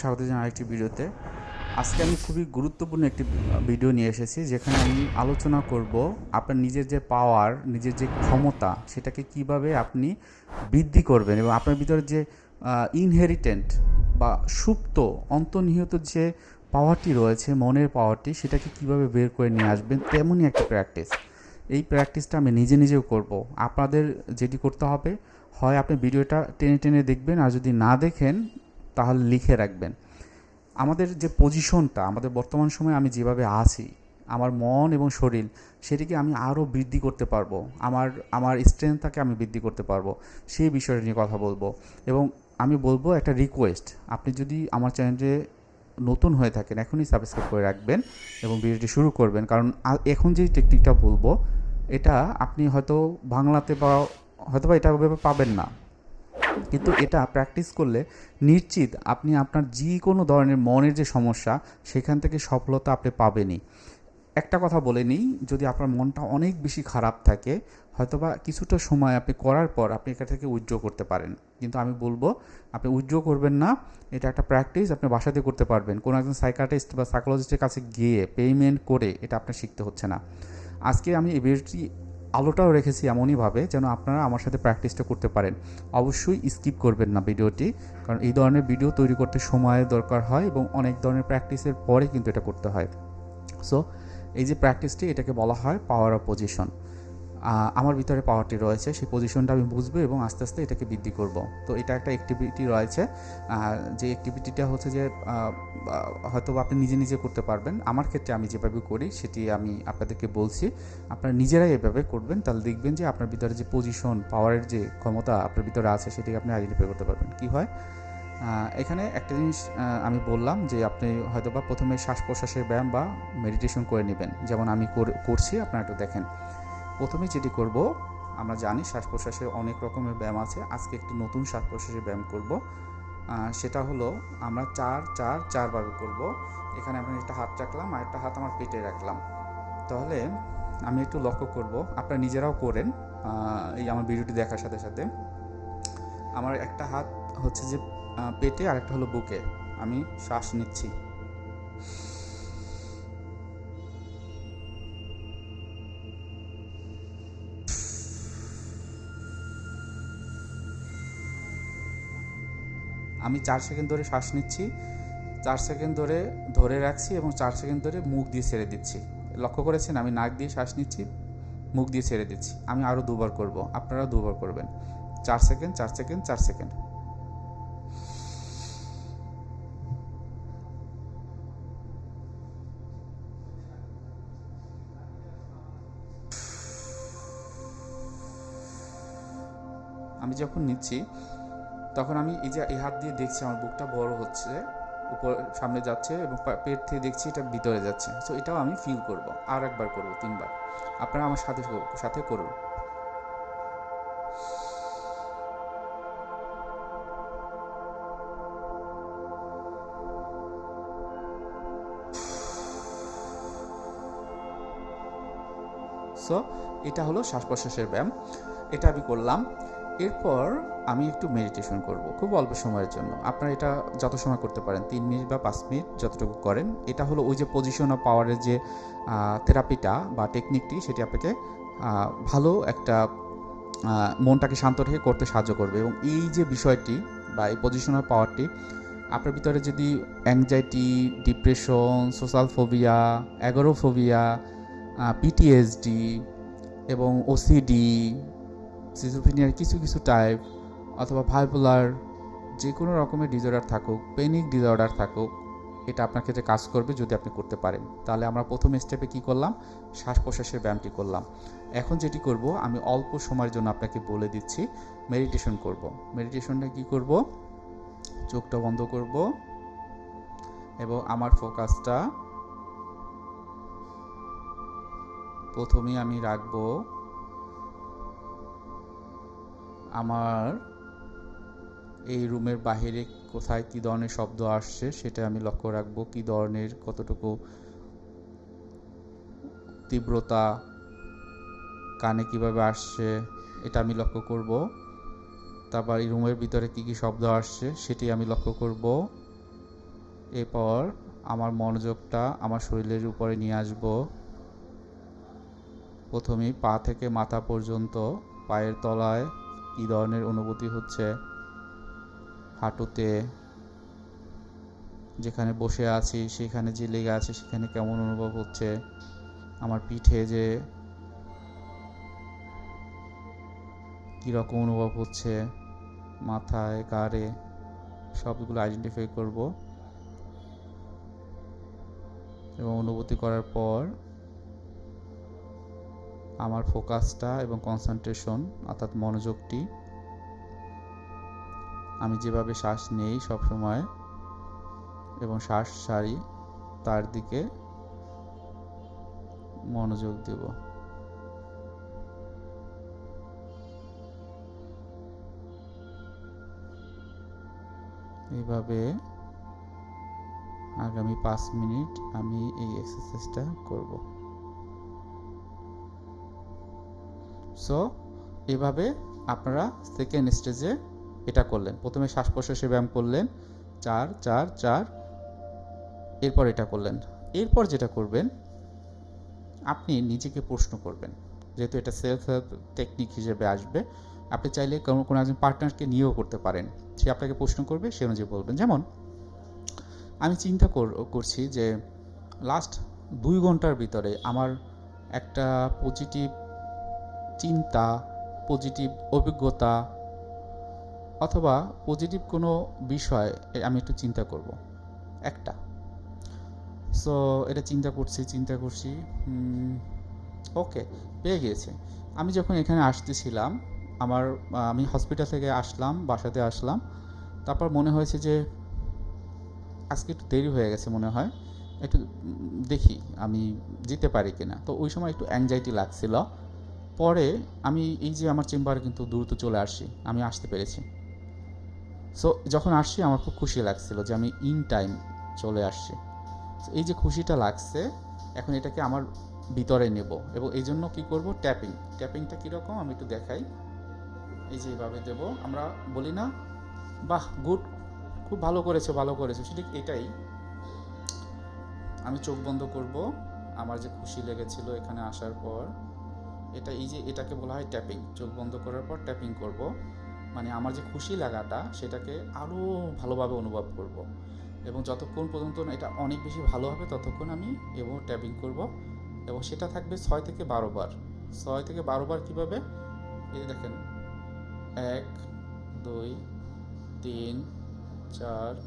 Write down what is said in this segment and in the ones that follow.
স্বাগত জানাই আরেকটি ভিডিওতে। আজকে আমি খুবই গুরুত্বপূর্ণ একটি ভিডিও নিয়ে এসেছি, যেখানে আমি আলোচনা করব আপনার নিজের যে পাওয়ার নিজের যে ক্ষমতা, সেটাকে কীভাবে আপনি বৃদ্ধি করবেন এবং আপনার ভিতরে যে ইনহেরিটেন্ট বা সুপ্ত, অন্তর্নিহিত যে পাওয়ারটি রয়েছে, মনের পাওয়ারটি সেটাকে কীভাবে বের করে নিয়ে আসবেন, তেমনই একটা প্র্যাকটিস এই প্র্যাকটিসটা আমি নিজে নিজেও করব। আপনাদের যেটি করতে হবে, হয় আপনি ভিডিওটা টেনে টেনে দেখবেন, আর যদি না দেখেন তাহলে লিখে রাখবেন। আমাদের যে পজিশনটা, আমাদের বর্তমান সময়ে আমি যেভাবে আছি, আমার মন এবং শরীর, সেটিকে আমি আরও বৃদ্ধি করতে পারব, আমার আমার স্ট্রেংথটাকে আমি বৃদ্ধি করতে পারব, সেই বিষয়টা নিয়ে কথা বলব। এবং আমি বলব একটা রিকোয়েস্ট আপনি যদি আমার চ্যানেলে নতুন হয়ে থাকেন, এখনই সাবস্ক্রাইব করে রাখবেন এবং ভিডিওটি শুরু করবেন। কারণ এখন যে টেকনিকটা বলব, এটা আপনি হয়তো বাংলাতে বা হয়তো বা এটা পাবেন না। কিন্তু এটা প্র্যাকটিস করলে নিশ্চিত আপনি আপনার যে কোনো ধরনের মনের যে সমস্যা, সেখান থেকে সফলতা আপনি পাবেনই। একটা কথা বলে নিই, যদি আপনার মনটা অনেক বেশি খারাপ থাকে, হয়তোবা কিছুটা সময় আপনি করার পর আপনি এখান থেকে উইথড্র করতে পারেন। কিন্তু আমি বলব, আপনি উইথড্র করবেন না, এটা একটা প্র্যাকটিস আপনি বাসাতে করতে পারবেন। কোনো একজন সাইকাটিস্ট বা সাইকোলজিস্টের কাছে গিয়ে পেমেন্ট করে এটা আপনার শিখতে হচ্ছে না। আজকে আমি এই ভিডিওটি আলোটাও রেখেছি এমনইভাবে যেন আপনারা আমার সাথে প্র্যাকটিসটা করতে পারেন। অবশ্যই স্কিপ করবেন না ভিডিওটি, কারণ এই ধরনের ভিডিও তৈরি করতে সময়ের দরকার হয় এবং অনেক ধরনের প্র্যাকটিসের পরে কিন্তু এটা করতে হয়। সো এই যে প্র্যাকটিসটি এটাকে বলা হয় পাওয়ার অফ পজিশন আমার ভিতরে পাওয়ারটি রয়েছে, সেই পজিশনটা আমি বুঝব এবং আস্তে আস্তে এটাকে বৃদ্ধি করব। তো এটা একটা অ্যাক্টিভিটি রয়েছে যে অ্যাক্টিভিটিটা হচ্ছে যে হয়তো আপনি নিজে নিজে করতে পারবেন। আমার ক্ষেত্রে আমি যেভাবে করি, সেটি আমি আপনাদেরকে বলছি। আপনারা নিজেরাই এভাবে করবেন, তাহলে দেখবেন যে আপনার ভিতরে যে পজিশন পাওয়ারের যে ক্ষমতা আপনার ভিতরে আছে, সেটিকে আপনি আইডেন্টিফাই করতে পারবেন। কি হয়? এখানে একটা জিনিস আমি বললাম যে আপনি হয়তো বা প্রথমে শ্বাস প্রশ্বাসের ব্যায়াম বা মেডিটেশন করে নেবেন। যেমন আমি কর- করছি, আপনারা একটু দেখেন। প্রথমে যেটি করব, আমরা জানি শ্বাস প্রশ্বাসের অনেক রকমের ব্যায়াম আছে। আজকে একটি নতুন শ্বাস প্রশ্বাসের ব্যায়াম করব। সেটা হলো আমরা চার চার চারভাবে করব। এখানে আমি একটা হাত রাখলাম আর একটা হাত আমার পেটে রাখলাম। তাহলে আমি একটু লক্ষ্য করব, আপনারা নিজেরাও করেন এই আমার ভিডিওটি দেখার সাথে সাথে। আমার একটা হাত হচ্ছে যে পেটে আর একটা হলো বুকে। আমি শ্বাস নিচ্ছি। আমি চার সেকেন্ড ধরে শ্বাস নিচ্ছি, চার সেকেন্ড ধরে ধরে রাখছি এবং চার সেকেন্ড ধরে মুখ দিয়ে ছেড়ে দিচ্ছি। লক্ষ্য করেছেন? আমি নাক দিয়ে শ্বাস নিচ্ছি, মুখ দিয়ে ছেড়ে দিচ্ছি। আমি আরও দুবার করব, আপনারাও দুবার করবেন। চার সেকেন্ড চার সেকেন্ড চার সেকেন্ড। আমি যখন নিচ্ছি তখন আমি এই যে এই হাত দিয়ে দেখছি, আমার বুকটা বড় হচ্ছে, উপর, সামনে যাচ্ছে এবং পেট থেকে দেখছি এটা ভিতরে যাচ্ছে। সো এটাও আমি ফিল করব, আর একবার করব, তিনবার। আপনারা আমার সাথে সাথে করুন। সো এটা হলো শ্বাস প্রশ্বাসের ব্যায়াম। এটা আমি করলাম। এরপর আমি একটু মেডিটেশন করব, খুব অল্প সময়ের জন্য। আপনারা এটা যত সময় করতে পারেন, তিন মিনিট বা পাঁচ মিনিট যতটুকু করেন। এটা হলো ওই যে পজিশন অফ পাওয়ারের যে থেরাপিটা বা টেকনিকটি সেটি আপনাকে ভালো একটা মনটাকে শান্ত রেখে করতে সাহায্য করবে। এবং এই যে বিষয়টি বা এই পজিশন অফ পাওয়ারটি আপনার ভিতরে যদি anxiety depression social phobia agoraphobia PTSD এবং ওসিডি সিজোফিনিয়ার কিছু কিছু টাইপ অথবা ভাইপোলার যে কোনো রকমের ডিজঅর্ডার থাকুক পেনিক ডিজঅর্ডার থাকুক, এটা আপনার ক্ষেত্রে কাজ করবে যদি আপনি করতে পারেন। তাহলে আমরা প্রথম স্টেপে কি করলাম? শ্বাস প্রশ্বাসের ব্যায়ামটি করলাম। এখন যেটি করব, আমি অল্প সময়ের জন্য আপনাকে বলে দিচ্ছি মেডিটেশন করব। মেডিটেশনটা কি করব? চোখটা বন্ধ করব এবং আমার ফোকাসটা প্রথমেই আমি রাখব আমার এই রুমের বাইরে কোথায় কী ধরনের শব্দ আসছে সেটা আমি লক্ষ্য রাখব। কী ধরনের, কতটুকু তীব্রতা কানে কীভাবে আসছে এটা আমি লক্ষ্য করব। তারপর এই রুমের ভিতরে কী কী শব্দ আসছে সেটি আমি লক্ষ্য করব। এরপর আমার মনোযোগটা আমার শরীরের উপরে নিয়ে আসব। প্রথমেই পা থেকে মাথা পর্যন্ত পায়ের তলায় কী ধরনের অনুভূতি হচ্ছে হাঁটুতে, যেখানে বসে আছি, সেখানে যে লেগে আছে, সেখানে কেমন অনুভব হচ্ছে, আমার পিঠে যে কীরকম অনুভব হচ্ছে, মাথায় গাড়ে সবগুলো আইডেন্টিফাই করব। এবং অনুভূতি করার পর আমার ফোকাসটা এবং কনসেন্ট্রেশন অর্থাৎ মনোযোগটি, আমি যেভাবে শ্বাস নেই সব সময় এবং শ্বাস সারি, তার দিকে মনোযোগ দেব। এইভাবে আগামী পাঁচ মিনিট আমি এই এক্সারসাইজটা করব। সো এভাবে আপনারা সেকেন্ড স্টেজে এটা করলেন। প্রথমে শ্বাস প্রশ্বাসে ব্যায়াম করলেন। চার চার চার। এরপর এটা করলেন। এরপর যেটা করবেন, আপনি নিজেকে প্রশ্ন করবেন। যেহেতু এটা সেলফ হেল্প টেকনিক হিসেবে আসবে, আপনি চাইলে কোনো কোনো একজন পার্টনারকে নিয়েও করতে পারেন। সে আপনাকে প্রশ্ন করবে, সে অনুযায়ী বলবেন। যেমন, আমি চিন্তা কর- করছি যে লাস্ট দুই ঘণ্টার ভিতরে আমার একটা পজিটিভ চিন্তা পজিটিভ অভিজ্ঞতা অথবা পজিটিভ কোনো বিষয় আমি একটু চিন্তা করব। একটা। সো এটা চিন্তা করছি চিন্তা করছি ওকে পেয়ে গিয়েছে। আমি যখন এখানে আসতেছিলাম, আমার, আমি হসপিটাল থেকে আসলাম, বাসাতে আসলাম, তারপর মনে হয়েছে যে, আজকে একটু দেরি হয়ে গেছে মনে হয়, একটু দেখি আমি যেতে পারি কিনা। তো ওই সময় একটু অ্যাংজাইটি লাগছিল। পরে আমি এই যে আমার চেম্বারে কিন্তু দ্রুত চলে আসছি আমি আসতে পেরেছি। সো যখন আসছি আমার খুব খুশি লাগছিল যে আমি ইন টাইম চলে আসছি। এই যে খুশিটা লাগছে, এখন এটাকে আমার ভিতরে নেব এবং এই জন্য কী করব? ট্যাপিং ট্যাপিংটা কীরকম? আমি একটু দেখাই। এই যে এইভাবে দেব। আমরা বলি না, বাহ গুড খুব ভালো করেছ ভালো করেছ। সেটা এটাই। আমি চোখ বন্ধ করব। আমার যে খুশি লেগেছিল এখানে আসার পর। এটা এই যে এটাকে বলা হয় ট্যাপিং চোখ বন্ধ করার পর ট্যাপিং করব। মানে আমার যে খুশি লাগাটা, সেটাকে আরও ভালোভাবে অনুভব করব। এবং যতক্ষণ পর্যন্ত এটা অনেক বেশি ভালো হবে, ততক্ষণ আমি এবং ট্যাপিং করব। এবং সেটা থাকবে ছয় থেকে বারো বার। ছয় থেকে বারো বার কীভাবে? এই দেখেন, এক, দুই, তিন, চার,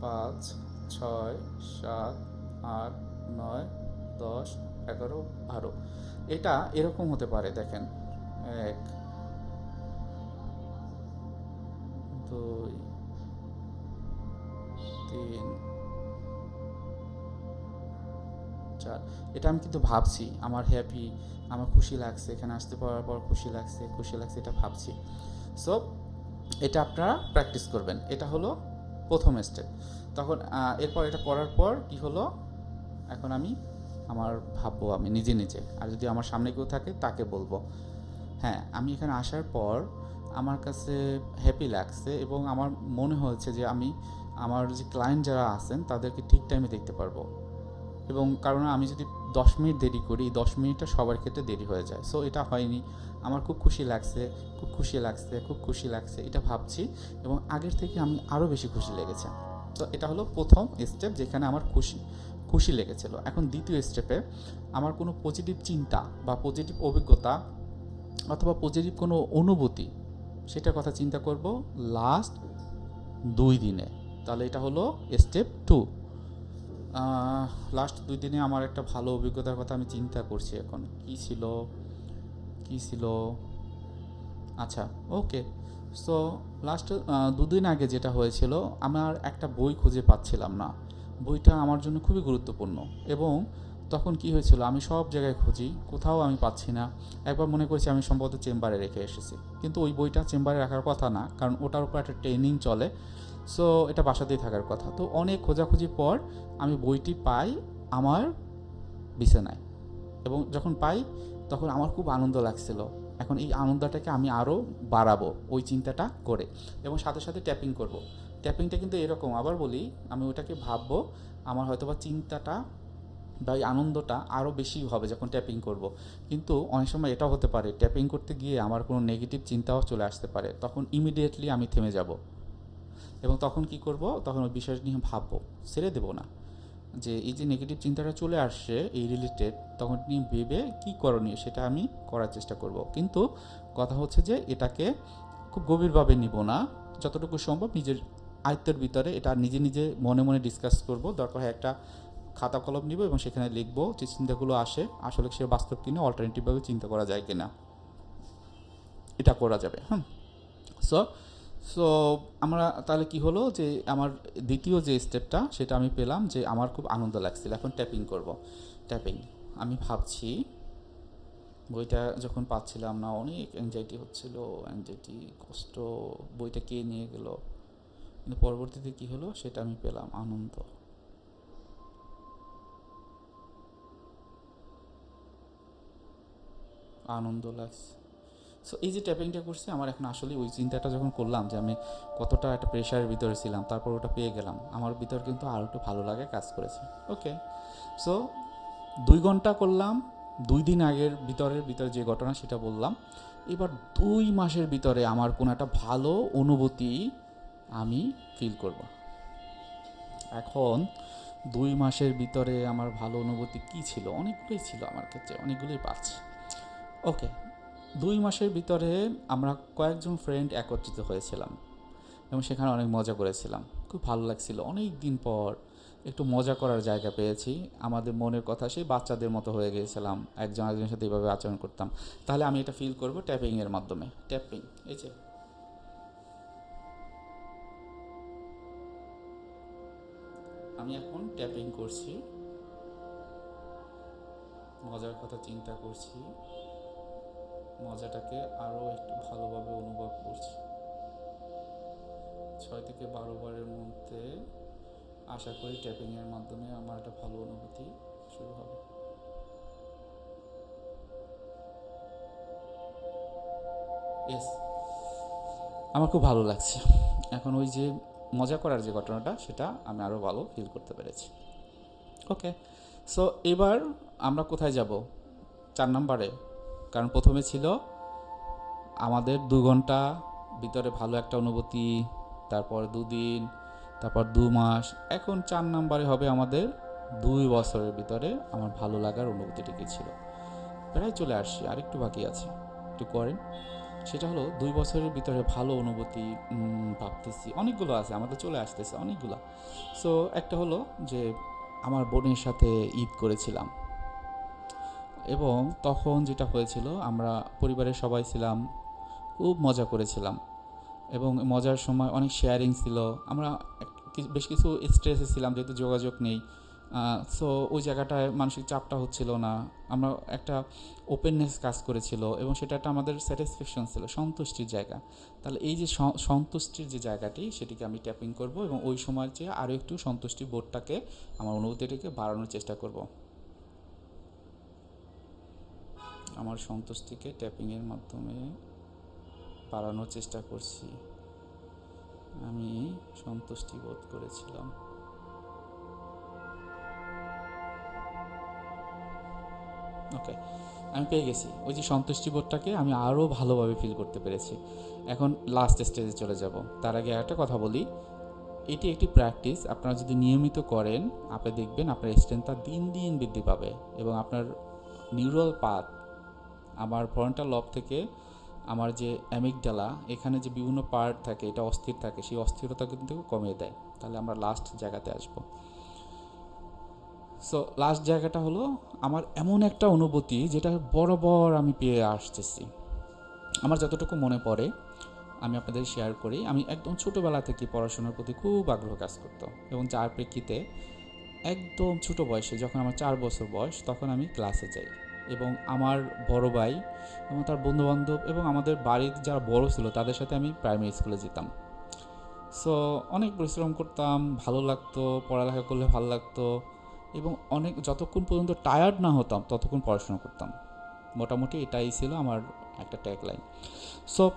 পাঁচ, ছয়, সাত, আট, নয়, দশ এগারো, বারো। এটা এরকম হতে পারে, দেখেন। এক, দুই, তিন, চার। এটা আমি কিন্তু ভাবছি, আমার হ্যাপি আমার খুশি লাগছে, এখানে আসতে পারার পর খুশি লাগছে খুশি লাগছে, এটা ভাবছি। সো এটা আপনারা প্র্যাকটিস করবেন। এটা হলো প্রথম স্টেপ তখন এরপর এটা করার পর কি হলো? এখন আমি আমার ভাববো আমি নিজে নিজে। আর যদি আমার সামনে কেউ থাকে, তাকে বলব। হ্যাঁ আমি এখানে আসার পর আমার কাছে হ্যাপি লাগছে এবং আমার মনে হয়েছে যে আমি, আমার যে ক্লায়েন্ট যারা আছেন, তাদেরকে ঠিক টাইমে দেখতে পারব। এবং কারণ আমি যদি দশ মিনিট দেরি করি দশ মিনিটটা সবার ক্ষেত্রে দেরি হয়ে যায়। সো এটা হয়নি। আমার খুব খুশি লাগছে, খুব খুশি লাগছে, খুব খুশি লাগছে, এটা ভাবছি এবং আগের থেকে আমি আরও বেশি খুশি লেগেছে। তো এটা হলো প্রথম স্টেপ যেখানে আমার খুশি খুশি লেগেছিল। এখন দ্বিতীয় স্টেপে আমার কোনো পজিটিভ চিন্তা বা পজিটিভ অভিজ্ঞতা অথবা পজিটিভ কোনো অনুভূতি, সেটার কথা চিন্তা করব লাস্ট দুই দিনে। তাহলে এটা হলো স্টেপ টু লাস্ট দুই দিনে আমার একটা ভালো অভিজ্ঞতার কথা আমি চিন্তা করছি এখন। কি ছিল? কি ছিল? আচ্ছা ওকে সো লাস্ট দুদিন আগে যেটা হয়েছিল, আমার একটা বই খুঁজে পাচ্ছিলাম না। বইটা আমার জন্য খুবই গুরুত্বপূর্ণ এবং তখন কি হয়েছিল, আমি সব জায়গায় খুঁজি, কোথাও আমি পাচ্ছি না। একবার মনে করেছি আমি সম্ভবত চেম্বারে রেখে এসেছি। কিন্তু ওই বইটা চেম্বারে রাখার কথা না, কারণ ওটার উপর একটা ট্রেনিং চলে। সো, এটা বাসাতেই থাকার কথা। তো অনেক খোঁজাখুঁজির পর আমি বইটি পাই আমার বিছানায়। এবং যখন পাই, তখন আমার খুব আনন্দ লাগছিল। এখন এই আনন্দটাকে আমি আরও বাড়াবো, ওই চিন্তাটা করে। এবং সাথে সাথে ট্যাপিং করব। ট্যাপিংটা কিন্তু এরকম। আবার বলি, আমি ওটাকে ভাববো, আমার হয়তো বা চিন্তাটা বা এই আনন্দটা আরও বেশি হবে যখন ট্যাপিং করব। কিন্তু অনেক সময় এটাও হতে পারে, ট্যাপিং করতে গিয়ে আমার কোনো নেগেটিভ চিন্তাও চলে আসতে পারে। তখন ইমিডিয়েটলি আমি থেমে যাব। এবং তখন কি করব? তখন ওই বিষয় নিয়ে ভাববো। ছেড়ে দেবো না। যে এই যে নেগেটিভ চিন্তাটা চলে আসছে, এই রিলেটেড তখন নিয়ে ভেবে কী করণীয় সেটা আমি করার চেষ্টা করব। কিন্তু কথা হচ্ছে যে এটাকে খুব গভীরভাবে নিব না। যতটুকু সম্ভব নিজের আয়ত্তের ভিতরে এটা নিজে নিজে মনে মনে ডিসকাস করব। দরকার হয় একটা খাতা কলম নিব এবং সেখানে লিখব যে চিন্তাগুলো আসে, আসলে সে বাস্তব কিনা অল্টারনেটিভভাবে চিন্তা করা যায় কিনা। এটা করা যাবে হ্যাঁ সো সো আমরা তাহলে কি হলো যে আমার দ্বিতীয় যে স্টেপটা সেটা আমি পেলাম যে আমার খুব আনন্দ লাগছিল। এখন ট্যাপিং করব। ট্যাপিং আমি ভাবছি, বইটা যখন পাচ্ছিলাম না, অনেক অ্যাংজাইটি হচ্ছিল অ্যাংজাইটি কষ্ট, বইটা কে নিয়ে গেল? কিন্তু পরবর্তীতে কি হলো? সেটা আমি পেলাম, আনন্দ। আনন্দ লাগছে সো এই যে ট্যাপিংটা করছি, আমার এখন আসলে ওই চিন্তাটা যখন করলাম যে আমি কতটা একটা প্রেশারের ভিতরে ছিলাম, তারপর ওটা পেয়ে গেলাম, আমার ভিতর কিন্তু আরও একটু ভালো লাগে কাজ করেছে। ওকে সো দুই ঘণ্টা করলাম, দুই দিন আগের ভিতরের ভিতরে যে ঘটনা সেটা বললাম। এবার দুই মাসের ভিতরে আমার কোনো একটা ভালো অনুভূতি আমি ফিল করব। এখন দুই মাসের ভিতরে আমার ভালো অনুভূতি কী ছিল? অনেকগুলোই ছিল আমার ক্ষেত্রে, অনেকগুলোই পাচ্ছি ওকে দুই মাসের ভিতরে আমরা কয়েকজন ফ্রেন্ড একত্রিত হয়েছিলাম এবং সেখানে অনেক মজা করেছিলাম। খুব ভালো লাগছিল। অনেক দিন পর একটু মজা করার জায়গা পেয়েছি। আমাদের মনের কথা, সেই বাচ্চাদের মতো হয়ে গিয়েছিলাম। একজন একজনের সাথে এইভাবে আচরণ করতাম। তাহলে আমি এটা ফিল করব ট্যাপিংয়ের মাধ্যমে। ট্যাপিং এই যে। আমি এখন ট্যাপিং করছি। মজার কথা চিন্তা করছি। মজাটাকে আরও একটু ভালোভাবে অনুভব করছি। ছয় থেকে বারো বারের মধ্যে আশা করি ট্যাপিংয়ের মাধ্যমে আমার একটা ভালো অনুভূতি শুরু হবে। এস আমার খুব ভালো লাগছে। এখন ওই যে মজা করার যে ঘটনাটা, সেটা আমি আরও ভালো ফিল করতে পেরেছি। ওকে সো এবার আমরা কোথায় যাব? চার নম্বরে। কারণ প্রথমে ছিল আমাদের দু ঘণ্টা ভিতরে ভালো একটা অনুভূতি, তারপর দুদিন, তারপর দু মাস। এখন চার নাম্বারে হবে আমাদের দুই বছরের ভিতরে আমার ভালো লাগার অনুভূতিটি কী ছিল? প্রায় চলে আসছি, আরেকটু বাকি আছে। একটু করেন। সেটা হলো দুই বছরের ভিতরে ভালো অনুভূতি ভাবতেছি। অনেকগুলো আছে, আমাদের চলে আসতেছে অনেকগুলো। সো একটা হলো যে আমার বোনের সাথে ঈদ করেছিলাম। এবং তখন যেটা হয়েছিল, আমরা পরিবারের সবাই ছিলাম, খুব মজা করেছিলাম। এবং মজার সময় অনেক শেয়ারিং ছিল। আমরা বেশ কিছু স্ট্রেসে ছিলাম, যেহেতু যোগাযোগ নেই। সো ওই জায়গাটায় মানসিক চাপটা হচ্ছিল না। আমরা একটা ওপেননেস কাজ করেছিল এবং সেটা একটা আমাদের স্যাটিসফ্যাকশন ছিল, সন্তুষ্টির জায়গা। তাহলে এই যে সন্তুষ্টির যে জায়গাটি, সেটিকে আমি ট্যাপিং করব এবং ওই সময়ের চেয়ে আরও একটু সন্তুষ্টি বোর্ডটাকে আমার অনুভূতিটাকে বাড়ানোর চেষ্টা করব। আমার সন্তুষ্টিকে ট্যাপিংয়ের মাধ্যমে বাড়ানোর চেষ্টা করছি। আমি সন্তুষ্টি বোধ করেছিলাম। ওকে আমি পেয়ে গেছি। ওই যে সন্তুষ্টি বোধটাকে আমি আরও ভালোভাবে ফিল করতে পেরেছি। এখন লাস্ট স্টেজে চলে যাব। তার আগে একটা কথা বলি। এটি একটি প্র্যাকটিস আপনারা যদি নিয়মিত করেন, আপনি দেখবেন আপনার স্ট্রেংথটা দিন দিন বৃদ্ধি পাবে এবং আপনার নিউরাল পাথ আমার ফ্রন্টাল লব থেকে আমার যে অ্যামিকডালা এখানে যে বিভিন্ন পার্ট থাকে, এটা অস্থির থাকে, সেই অস্থিরতা কিন্তু কমিয়ে দেয়। তাহলে আমরা লাস্ট জায়গাতে আসব। সো লাস্ট জায়গাটা হলো আমার এমন একটা অনুভূতি যেটা বরাবর আমি পেয়ে আসতেছি। আমার যতটুকু মনে পড়ে, আমি আপনাদের শেয়ার করি। আমি একদম ছোটোবেলা থেকে পড়াশোনার প্রতি খুব আগ্রহ কাজ করতো এবং যার প্রেক্ষিতে একদম ছোট বয়সে, যখন আমার চার বছর বয়স, তখন আমি ক্লাসে যাই এবং আমার বড় ভাই এবং তার বন্ধুবান্ধব এবং আমাদের বাড়ির যারা বড় ছিল, তাদের সাথে আমি প্রাইমারি স্কুলে যেতাম। সো অনেক পরিশ্রম করতাম, ভালো লাগতো, পড়ালেখা করলে ভালো লাগতো। এবং অনেক যতক্ষণ পর্যন্ত টায়ার্ড না হতাম, ততক্ষণ পড়াশোনা করতাম। মোটামুটি এটাই ছিল আমার একটা ট্যাগ লাইন সো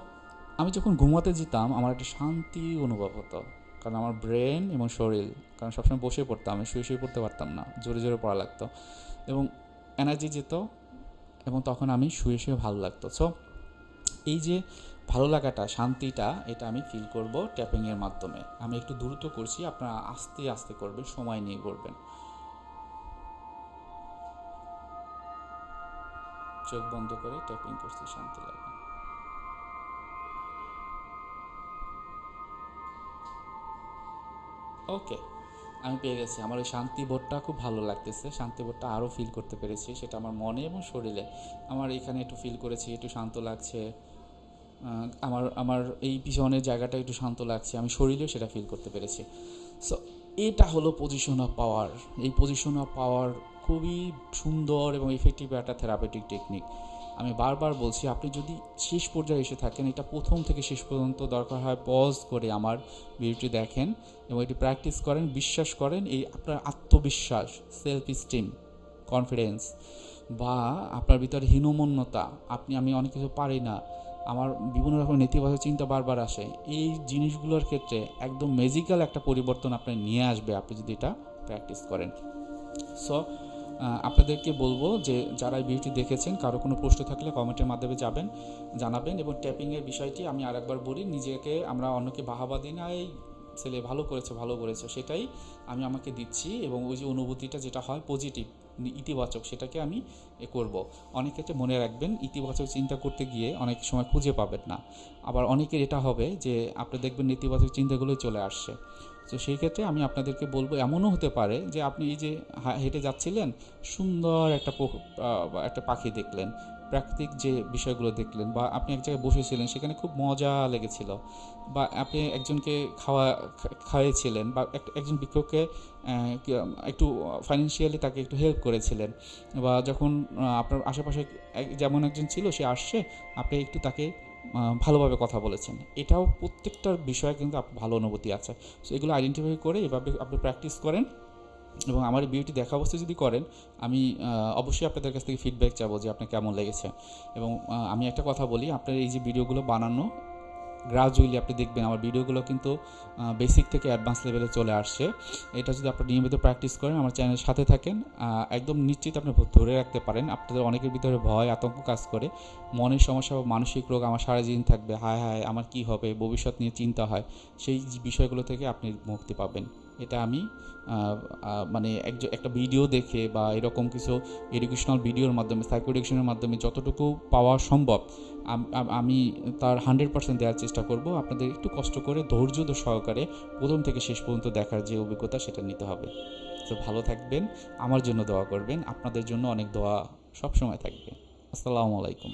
আমি যখন ঘুমাতে যেতাম, আমার একটা শান্তি অনুভব হতো। কারণ আমার ব্রেন এবং শরীর, কারণ সবসময় বসে পড়তাম, আমি শুয়ে শুয়ে পড়তে পারতাম না, জোরে জোরে পড়া লাগতো। এবং এনার্জি যেত, এবং তখন আমি শুয়ে শুয়ে ভালো লাগতো। সো এই যে ভালো লাগাটা, শান্তিটা, এটা আমি ফিল করব ট্যাপিংয়ের মাধ্যমে। আমি একটু দ্রুত করছি, আপনারা আস্তে আস্তে করবেন, সময় নিয়ে করবেন। চোখ বন্ধ করে ট্যাপিং করছি শান্তি লাগবে। ওকে, আমি পেয়ে গেছি। আমার ওই শান্তি বোধটা খুব ভালো লাগতেছে। শান্তি বোধটা আরও ফিল করতে পেরেছি। সেটা আমার মনে এবং শরীরে। আমার এখানে একটু ফিল করেছি, একটু শান্ত লাগছে। আমার আমার এই পিছনের জায়গাটা একটু শান্ত লাগছে। আমি শরীরেও সেটা ফিল করতে পেরেছি। সো এটা হলো পজিশন অফ পাওয়ার এই পজিশন অফ পাওয়ার খুবই সুন্দর এবং এফেক্টিভ একটা থেরাপিউটিক টেকনিক আমি বারবার বলছি, আপনি যদি শেষ পর্যায়ে এসে থাকেন, এটা প্রথম থেকে শেষ পর্যন্ত দরকার হয় পজ করে আমার ভিডিওটি দেখেন এবং এটি প্র্যাকটিস করেন, বিশ্বাস করেন, এই আপনার আত্মবিশ্বাস সেলফ স্টিম কনফিডেন্স বা আপনার ভিতরে হীনমন্যতা, আপনি, আমি অনেক কিছু পারি না, আমার বিভিন্ন রকম নেতিবাচক চিন্তা বারবার আসে, এই জিনিসগুলোর ক্ষেত্রে একদম ম্যাজিক্যাল একটা পরিবর্তন আপনি নিয়ে আসবে, আপনি যদি এটা প্র্যাকটিস করেন। সো আপনাদেরকে বলব যে যারা এই ভিডিওটি দেখেছেন, কারও কোনো প্রশ্ন থাকলে কমেন্টের মাধ্যমে যাবেন, জানাবেন এবং ট্যাপিংয়ের বিষয়টি আমি আরেকবার বলি, নিজেকে আমরা অন্যকে বাহাবা দিই না, এই ছেলে ভালো করেছে ভালো করেছে সেটাই আমি আমাকে দিচ্ছি এবং ওই যে অনুভূতিটা যেটা হয় পজিটিভ ইতিবাচক সেটাকে আমি এ করব। অনেক ক্ষেত্রে মনে রাখবেন, ইতিবাচক চিন্তা করতে গিয়ে অনেক সময় খুঁজে পাবেন না। আবার অনেকের এটা হবে যে, আপনি দেখবেন নেতিবাচক চিন্তাগুলোই চলে আসছে। তো সেই ক্ষেত্রে আমি আপনাদেরকে বলব, এমনও হতে পারে যে, আপনি এই যে হেঁটে যাচ্ছিলেন, সুন্দর একটা একটা পাখি দেখলেন। প্রাকৃতিক যে বিষয়গুলো দেখলেন বা আপনি এক জায়গায় বসেছিলেন, সেখানে খুব মজা লেগেছিল বা আপনি একজনকে খাওয়া খা- খাইয়েছিলেন বা এক- একজন বিক্ষোভকে একটু ফাইন্যান্সিয়ালি তাকে একটু হেল্প করেছিলেন বা যখন আপনার আশেপাশে যেমন একজন ছিল সে আসছে, আপনি একটু তাকে ভালোভাবে কথা বলেছেন। এটাও প্রত্যেকটার বিষয়ে কিন্তু ভালো অনুভূতি আছে। সো এগুলো আইডেন্টিফাই করে এভাবে আপনি প্র্যাকটিস করেন। এবং আমার বিউটি দেখা অবস্থায় যদি করেন, আমি অবশ্যই আপনাদের কাছ থেকে ফিডব্যাক চাবো যে আপনার কেমন লেগেছে। এবং আমি একটা কথা বলি, আপনার এই যে ভিডিওগুলো বানানো গ্রাজুয়ালি আপনি দেখবেন আমার ভিডিওগুলো কিন্তু বেসিক থেকে অ্যাডভান্স লেভেলে চলে আসছে। এটা যদি আপনি নিয়মিত প্র্যাকটিস করেন, আমার চ্যানেলের সাথে থাকেন একদম নিশ্চিত আপনি ধরে রাখতে পারেন। আপনাদের অনেকের ভিতরে ভয়, আতঙ্ক কাজ করে। মনের সমস্যা বা মানসিক রোগ আমার সারা দিন থাকবে। হায় হায়, আমার কি হবে? ভবিষ্যৎ নিয়ে চিন্তা হয়। সেই বিষয়গুলো থেকে আপনি মুক্তি পাবেন। এটা আমি মানে একটা ভিডিও দেখে বা এরকম কিছু এডুকেশনাল ভিডিওর মাধ্যমে সাইকো এডুকেশনের মাধ্যমে যতটুকু পাওয়া সম্ভব, আম- তার হান্ড্রেড পার্সেন্ট দেওয়ার চেষ্টা করব। আপনাদের একটু কষ্ট করে ধৈর্য সহকারে প্রথম থেকে শেষ পর্যন্ত দেখার যে অভিজ্ঞতা সেটা নিতে হবে। তো ভালো থাকবেন, আমার জন্য দোয়া করবেন, আপনাদের জন্য অনেক দোয়া সবসময় থাকবে। আসসালামু আলাইকুম।